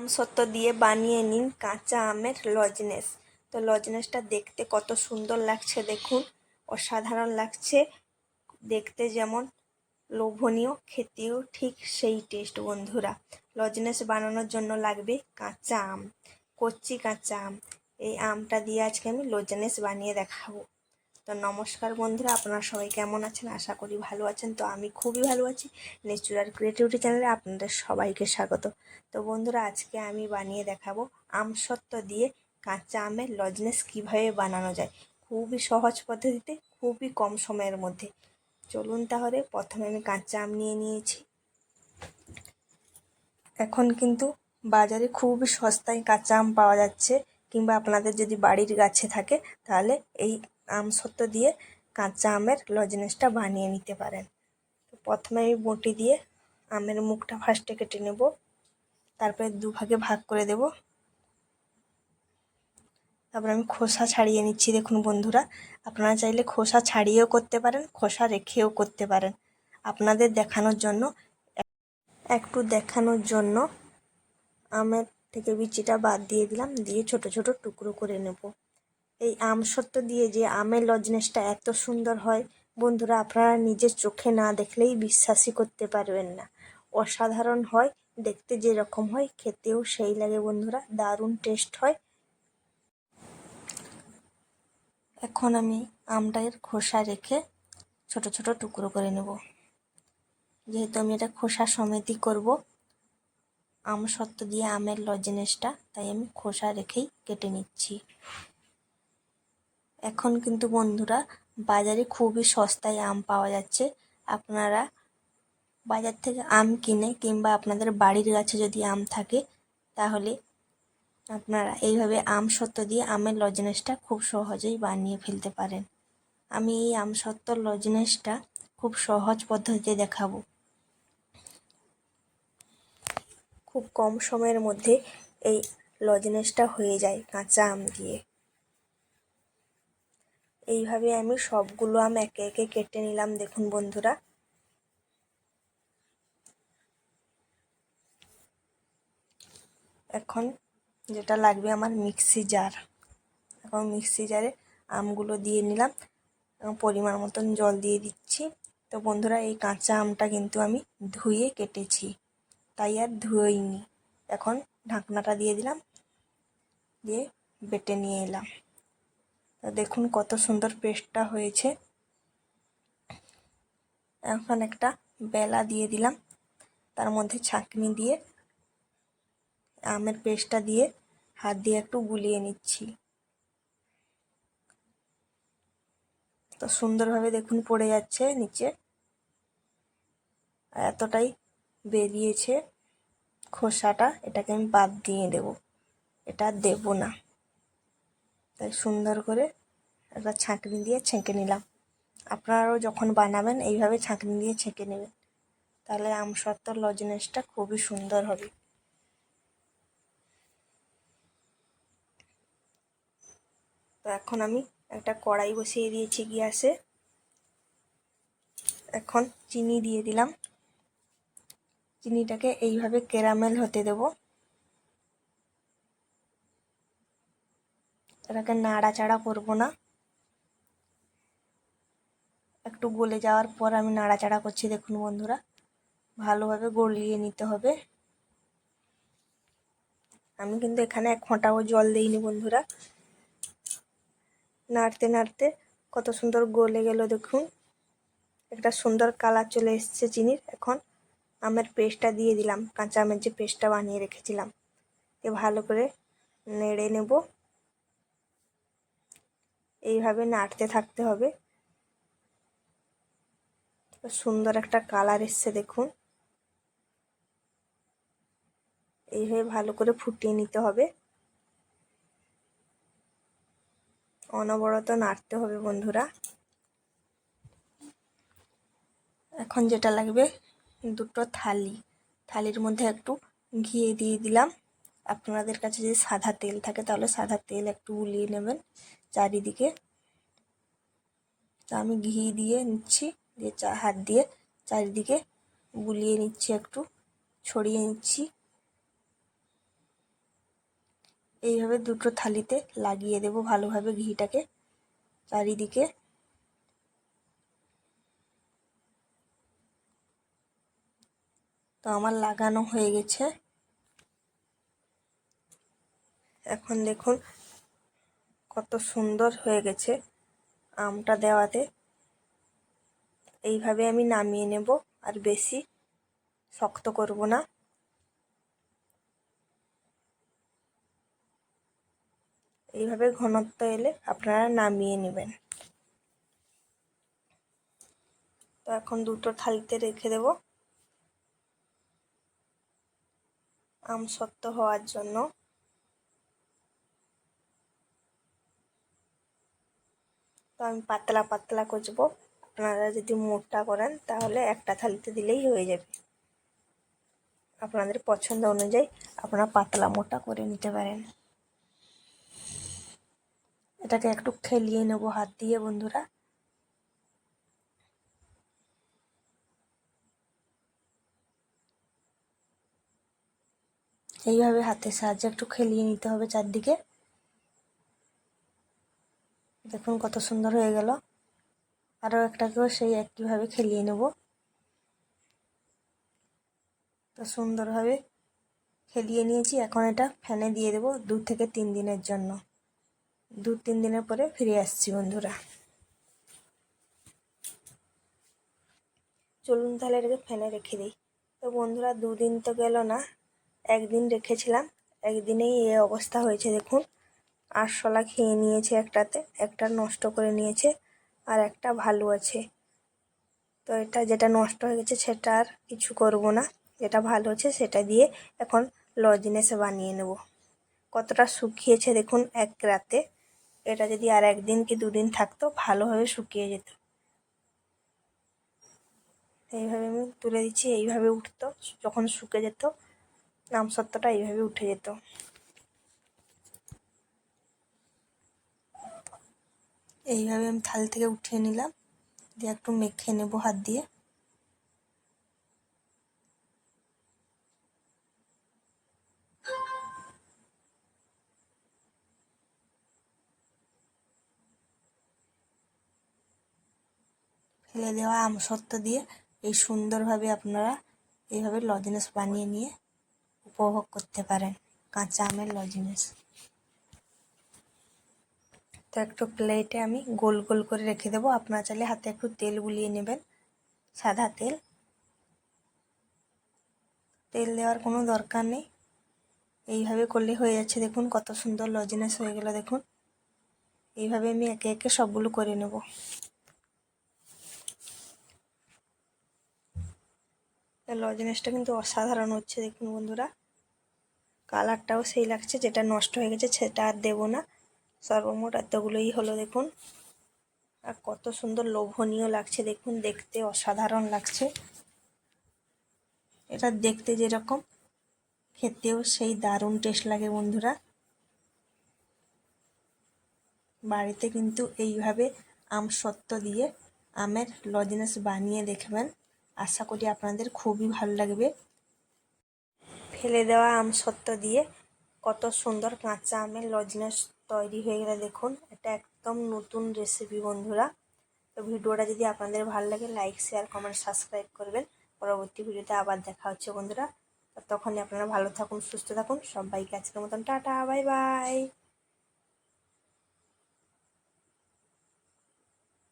আমসত্ব দিয়ে বানিয়ে নিন কাঁচা আমের লজনেস। তো লজনেসটা দেখতে কত সুন্দর লাগছে দেখুন। অসাধারণ লাগছে। দেখতে যেমন লোভনীয়, খেতেও ঠিক সেই টেস্ট বন্ধুরা। লজনেস বানানোর জন্য লাগবে কাঁচা আম, কচি কাঁচা আম। এই আমটা দিয়ে আজকে আমি লজনেস বানিয়ে দেখাবো। তো নমস্কার বন্ধুরা, আপনারা সবাই কেমন আছেন? আশা করি ভালো আছেন। তো আমি খুবই ভালো আছি। ন্যাচুরাল ক্রিয়েটিভিটি চ্যানেলে আপনাদের সবাইকে স্বাগত। তো বন্ধুরা, আজকে আমি বানিয়ে দেখাবো আমসত্ত্ব দিয়ে কাঁচা আমের লজনেস কীভাবে বানানো যায়। খুবই সহজ পদ্ধতিতে, খুবই কম সময়ের মধ্যে। চলুন তাহলে, প্রথমে আমি কাঁচা আম নিয়ে নিয়েছি। এখন কিন্তু বাজারে খুবই সস্তায় কাঁচা আম পাওয়া যাচ্ছে। কিংবা আপনাদের যদি বাড়ির গাছে থাকে, তাহলে এই আমসত্ত্ব দিয়ে কাঁচা আমের লজনেসটা বানিয়ে নিতে পারেন। প্রথমে আমি বটি দিয়ে আমের মুখটা ফার্স্টে কেটে নেব। তারপরে দুভাগে ভাগ করে দেব। তারপর আমি খোসা ছাড়িয়ে নিচ্ছি। দেখুন বন্ধুরা, আপনারা চাইলে খোসা ছাড়িয়েও করতে পারেন, খোসা রেখেও করতে পারেন। আপনাদের দেখানোর জন্য, একটু দেখানোর জন্য আমের থেকে বিচিটা বাদ দিয়ে দিলাম। দিয়ে ছোট ছোট টুকরো করে নেব। এই আমসত্ত্ব দিয়ে যে আমের লজনেসটা এত সুন্দর হয়, বন্ধুরা আপনারা নিজের চোখে না দেখলেই বিশ্বাসই করতে পারবেন না। অসাধারণ হয়, দেখতে যেরকম হয়, খেতেও সেই লাগে বন্ধুরা, দারুণ টেস্ট হয়। এখন আমি আমটার খোসা রেখে ছোট ছোট টুকরো করে নেব। যেহেতু আমি এটা খোসা সমেতই করব, আম সত্ত্ব দিয়ে আমের লজনেসটা, তাই আমি খোসা রেখেই কেটে নিচ্ছি। এখন কিন্তু বন্ধুরা বাজারে খুবই সস্তায় আম পাওয়া যাচ্ছে। আপনারা বাজার থেকে আম কিনে কিংবা আপনাদের বাড়ির গাছে যদি আম থাকে, তাহলে আপনারা এইভাবে আম সত্ত্ব দিয়ে আমের লজনেসটা খুব সহজেই বানিয়ে ফেলতে পারেন। আমি এই আম সত্ত্ব লজনেসটা খুব সহজ পদ্ধতিতে দেখাবো। খুব কম সময়ের মধ্যে এই লজনেসটা হয়ে যায় কাঁচা আম দিয়ে। এইভাবে আমি সবগুলো আম একে একে কেটে নিলাম, দেখুন বন্ধুরা। এখন যেটা লাগবে আমার মিক্সি জার এখন মিক্সি জারে আমগুলো দিয়ে নিলাম পরিমাণ মতন জল দিয়ে দিচ্ছি। তো বন্ধুরা, এই কাঁচা আমটা কিন্তু আমি ধুয়ে কেটেছি, তাই আর ধুয়েইনি এখন ঢাকনাটা দিয়ে দিলাম, দিয়ে বেটে নিয়ে এলাম। তো দেখুন কত সুন্দর পেস্টটা হয়েছে। এখন একটা বেলা দিয়ে দিলাম। তার মধ্যে ছাঁকনি দিয়ে, আমের পেস্টটা দিয়ে হাত দিয়ে একটু গুলিয়ে নিচ্ছি। তো সুন্দরভাবে দেখুন পড়ে যাচ্ছে নিচে। এতটাই বেরিয়েছে খোসাটা, এটাকে আমি বাদ দিয়ে দেব। এটা দেব না। তাই সুন্দর করে একটা ছাঁকনি দিয়ে ছেঁকে নিলাম। আপনারাও যখন বানাবেন, এইভাবে ছাঁকনি দিয়ে ছেঁকে নেবেন। তাহলে আমসত্ত্বর লজনেসটা খুবই সুন্দর হবে। তো এখন আমি একটা কড়াই বসিয়ে দিয়েছি গ্যাসে। এখন চিনি দিয়ে দিলাম। চিনিটাকে এইভাবে ক্যারামেল হতে দেব। এটাকে নাড়াচাড়া করব না। একটু গলে যাওয়ার পর আমি নাড়াচাড়া করছি, দেখুন বন্ধুরা। ভালোভাবে গলিয়ে নিতে হবে। আমি কিন্তু এখানে এক ফোঁটাও জল দিইনি বন্ধুরা। নাড়তে নাড়তে কত সুন্দর গলে গেল, দেখুন। একটা সুন্দর কালার চলে এসছে চিনির। এখন আমের পেস্টটা দিয়ে দিলাম কাঁচা আমের যে পেস্টটা বানিয়ে রেখেছিলাম। এ ভালো করে নেড়ে নেব। এইভাবে নাড়তে থাকতে হবে। সুন্দর একটা কালার এসছে দেখুন। এইভাবে ভালো করে ফুটিয়ে নিতে হবে। অনবরত নাড়তে হবে বন্ধুরা। এখন যেটা লাগবে, দুটো থালি। থালির মধ্যে একটু ঘি দিয়ে দিলাম। আপনাদের কাছে যদি সাদা তেল থাকে, তাহলে সাদা তেল একটু গুলিয়ে নেবেন। চারিদিকে। তো আমি ঘি দিয়ে নিচ্ছি, দিয়ে চা, হাত দিয়ে চারিদিকে বুলিয়ে নিচ্ছি একটু, ছড়িয়ে নিচ্ছি। এইভাবে দুটো থালিতে লাগিয়ে দেব ভালোভাবে ঘিটাকে চারিদিকে। তো আমার লাগানো হয়ে গেছে। এখন দেখুন কত সুন্দর হয়ে গেছে আমটা দেওয়াতে। এইভাবে আমি নামিয়ে নেব আর বেশি শক্ত করব না। এইভাবে ঘনত্ব এলে আপনারা নামিয়ে নেবেন। তো এখন দুটো থালিতে রেখে দেব। আম সত্য হওয়ার জন্য। তো আমি পাতলা পাতলা কচবো। আপনারা যদি মোটা করেন, তাহলে একটা থালিতে দিলেই হয়ে যাবে। আপনাদের পছন্দ অনুযায়ী আপনারা পাতলা মোটা করে নিতে পারেন। এটাকে একটু খেলিয়ে নেব হাত দিয়ে, বন্ধুরা। এইভাবে হাতের সাহায্যে একটু খেলিয়ে নিতে হবে চারদিকে। দেখুন কত সুন্দর হয়ে গেল। আরও একটাকেও সেই একইভাবে খেলিয়ে নেব। তো সুন্দরভাবে খেলিয়ে নিয়েছি। এখন এটা ফ্যানে দিয়ে দেবো দু থেকে তিন দিনের জন্য। দু তিন দিনের পরে ফিরে আসছি বন্ধুরা। চলুন তাহলে এটাকে ফ্যানে রেখে দিই। তো বন্ধুরা, দুদিন তো গেল না, একদিন রেখেছিলাম। একদিনেই এই অবস্থা হয়েছে দেখুন। আরশোলা খেয়ে নিয়েছে একটাতে, একটা নষ্ট করে নিয়েছে আর একটা ভালো আছে। তো এটা যেটা নষ্ট হয়ে গেছে সেটা আর কিছু করব না। যেটা ভালো আছে সেটা দিয়ে এখন লজনেস বানিয়ে নেব। কতটা শুকিয়েছে দেখুন এক রাতে। এটা যদি আর একদিন কি দুদিন থাকতো, ভালোভাবে শুকিয়ে যেত। এইভাবে আমি তুলে দিচ্ছি, এইভাবে উঠতো। যখন শুকে যেত, নামসত্ত্বটা এইভাবে উঠে যেত। এইভাবে আমি থাল থেকে উঠিয়ে নিলাম। দিয়ে একটু মেখে নেব হাত দিয়ে। ফেলে দেওয়া আম আমসত্ত্ব দিয়ে এই সুন্দরভাবে আপনারা এইভাবে লজেন্স বানিয়ে নিয়ে উপভোগ করতে পারেন, কাঁচা আমের লজেন্স। তো একটু প্লেটে আমি গোল গোল করে রেখে দেবো। আপনারা চাইলে হাতে একটু তেল গুলিয়ে নেবেন, সাদা তেল। তেল দেওয়ার কোনো দরকার নেই। এইভাবে করলে হয়ে যাচ্ছে। দেখুন কত সুন্দর লজেনেস হয়ে গেল, দেখুন। এইভাবে আমি একে একে সবগুলো করে নেব। লজেনেসটা কিন্তু অসাধারণ হচ্ছে, দেখুন বন্ধুরা। কালারটাও সেই লাগছে, যেটা নষ্ট হয়ে গেছে সেটা আর দেবো না। সর্বমোট এতগুলোই হলো দেখুন। আর কত সুন্দর লোভনীয় লাগছে দেখুন, দেখতে অসাধারণ লাগছে। এটা দেখতে যেরকম, খেতেও সেই দারুণ টেস্ট লাগে বন্ধুরা। বাড়িতে কিন্তু এইভাবে আম সত্ত্ব দিয়ে আমের লজেন্স বানিয়ে দেখবেন। আশা করি আপনাদের খুবই ভালো লাগবে। ফেলে দেওয়া আম সত্ত্ব দিয়ে কত সুন্দর কাঁচা আমের লজনেস তৈরি হয়ে গেলে দেখুন, এটা একদম নতুন রেসিপি বন্ধুরা। তো ভিডিওটা যদি আপনাদের ভালো লাগে লাইক শেয়ার কমেন্ট সাবস্ক্রাইব করবেন। পরবর্তী ভিডিওতে আবার দেখা হচ্ছে বন্ধুরা। তখনই আপনারা ভালো থাকুন, সুস্থ থাকুন। সবাইকে আজকের মতন টাটা বাই বাই